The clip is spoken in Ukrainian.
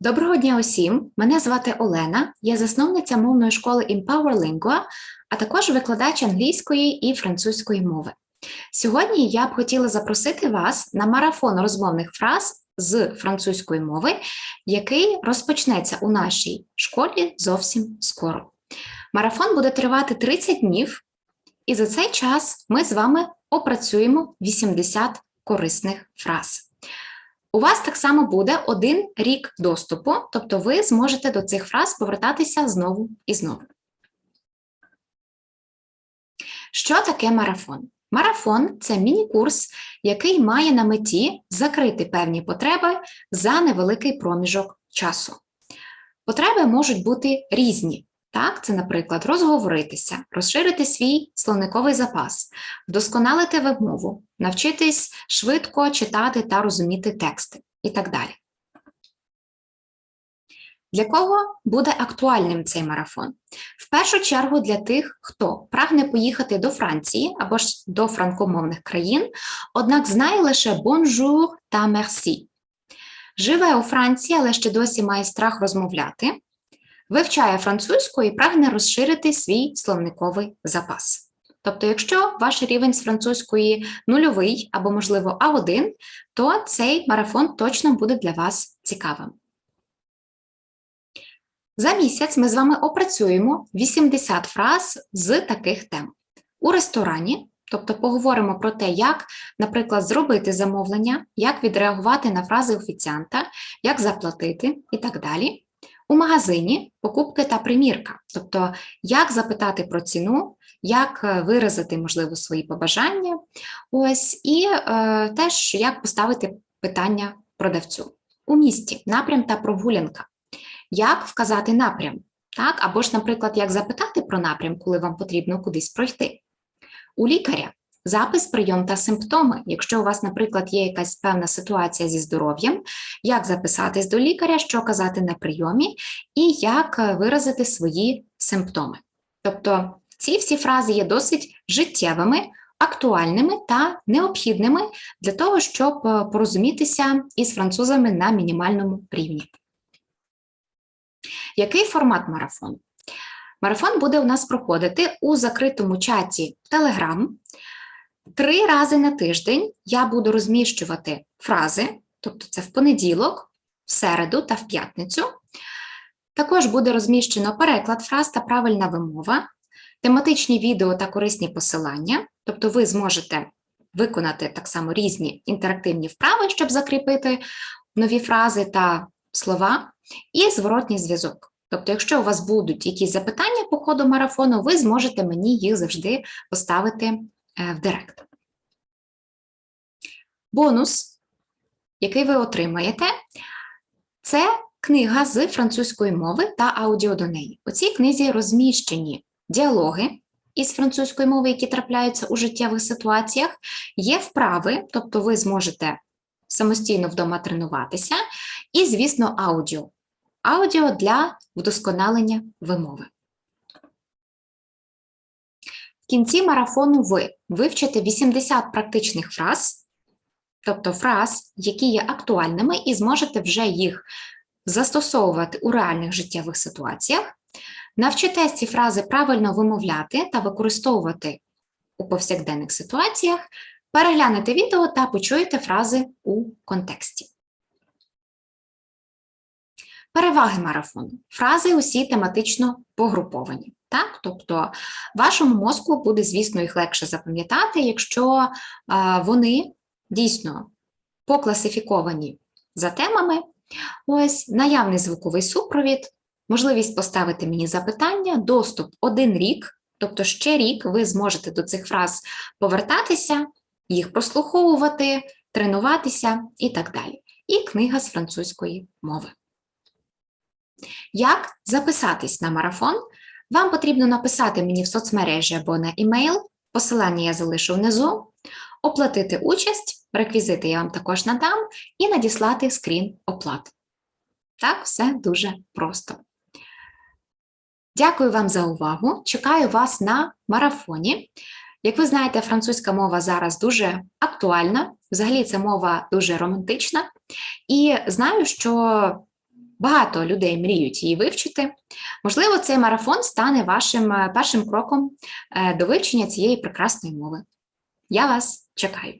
Доброго дня усім! Мене звати Олена, я засновниця мовної школи Empower Lingua, а також викладач англійської і французької мови. Сьогодні я б хотіла запросити вас на марафон розмовних фраз з французької мови, який розпочнеться у нашій школі зовсім скоро. Марафон буде тривати 30 днів, і за цей час ми з вами опрацюємо 80 корисних фраз. У вас так само буде один рік доступу, тобто ви зможете до цих фраз повертатися знову і знову. Що таке марафон? Марафон це міні-курс, який має на меті закрити певні потреби за невеликий проміжок часу. Потреби можуть бути різні. Так, це, наприклад, розговоритися, розширити свій словниковий запас, вдосконалити вимову, навчитись швидко читати та розуміти тексти і так далі. Для кого буде актуальним цей марафон? В першу чергу для тих, хто прагне поїхати до Франції або ж до франкомовних країн, однак знає лише бонжур та мерсі. Живе у Франції, але ще досі має страх розмовляти вивчає французьку і прагне розширити свій словниковий запас. Тобто, якщо ваш рівень з французької нульовий або, можливо, А1, то цей марафон точно буде для вас цікавим. За місяць ми з вами опрацюємо 80 фраз з таких тем. У ресторані, тобто поговоримо про те, як, наприклад, зробити замовлення, як відреагувати на фрази офіціанта, як заплатити і так далі. У магазині покупки та примірка, тобто як запитати про ціну, як е, виразити, можливо, свої побажання, ось, і е, теж як поставити питання продавцю. У місті напрям та прогулянка, як вказати напрям, так? або ж, наприклад, як запитати про напрям, коли вам потрібно кудись пройти. У лікаря Запис, прийом та симптоми. Якщо у вас, наприклад, є якась певна ситуація зі здоров'ям, як записатись до лікаря, що казати на прийомі, і як е, виразити свої симптоми. Тобто ці всі фрази є досить життєвими, актуальними та необхідними для того, щоб е, порозумітися із французами на мінімальному рівні. Який формат марафону? Марафон буде у нас проходити у закритому чаті Telegram. Три рази на тиждень я буду розміщувати фрази, тобто це в понеділок, в середу та в п'ятницю. Також буде розміщено переклад фраз та правильна вимова, тематичні відео та корисні посилання, тобто ви зможете виконати так само різні інтерактивні вправи, щоб закріпити нові фрази та слова, і зворотній зв'язок. Тобто, якщо у вас будуть якісь запитання по ходу марафону, ви зможете мені їх завжди поставити в Директ. Бонус, який ви отримаєте, це книга з французької мови та аудіо до неї. У цій книзі розміщені діалоги із французької мови, які трапляються у життєвих ситуаціях, є вправи, тобто ви зможете самостійно вдома тренуватися, і, звісно, аудіо. Аудіо для вдосконалення вимови кінці марафону ви вивчите 80 практичних фраз, тобто фраз, які є актуальними, і зможете вже їх застосовувати у реальних життєвих ситуаціях. Навчитесь ці фрази правильно вимовляти та використовувати у повсякденних ситуаціях, переглянете відео та почуєте фрази у контексті. Переваги марафону. Фрази усі тематично погруповані. Так? Тобто вашому мозку буде, звісно, їх легше запам'ятати, якщо вони дійсно покласифіковані за темами. Ось наявний звуковий супровід, можливість поставити мені запитання, доступ один рік, тобто ще рік ви зможете до цих фраз повертатися, їх прослуховувати, тренуватися і так далі. І книга з французької мови. Як записатись на марафон? Вам потрібно написати мені в соцмережі або на емейл, посилання я залишу внизу, оплатити участь, реквізити я вам також надам, і надіслати скрін оплати. Так, все дуже просто. Дякую вам за увагу. Чекаю вас на марафоні. Як ви знаєте, французька мова зараз дуже актуальна, взагалі, це мова дуже романтична, і знаю, що Багато людей мріють її вивчити. Можливо, цей марафон стане вашим е, першим кроком е, до вивчення цієї прекрасної мови. Я вас чекаю.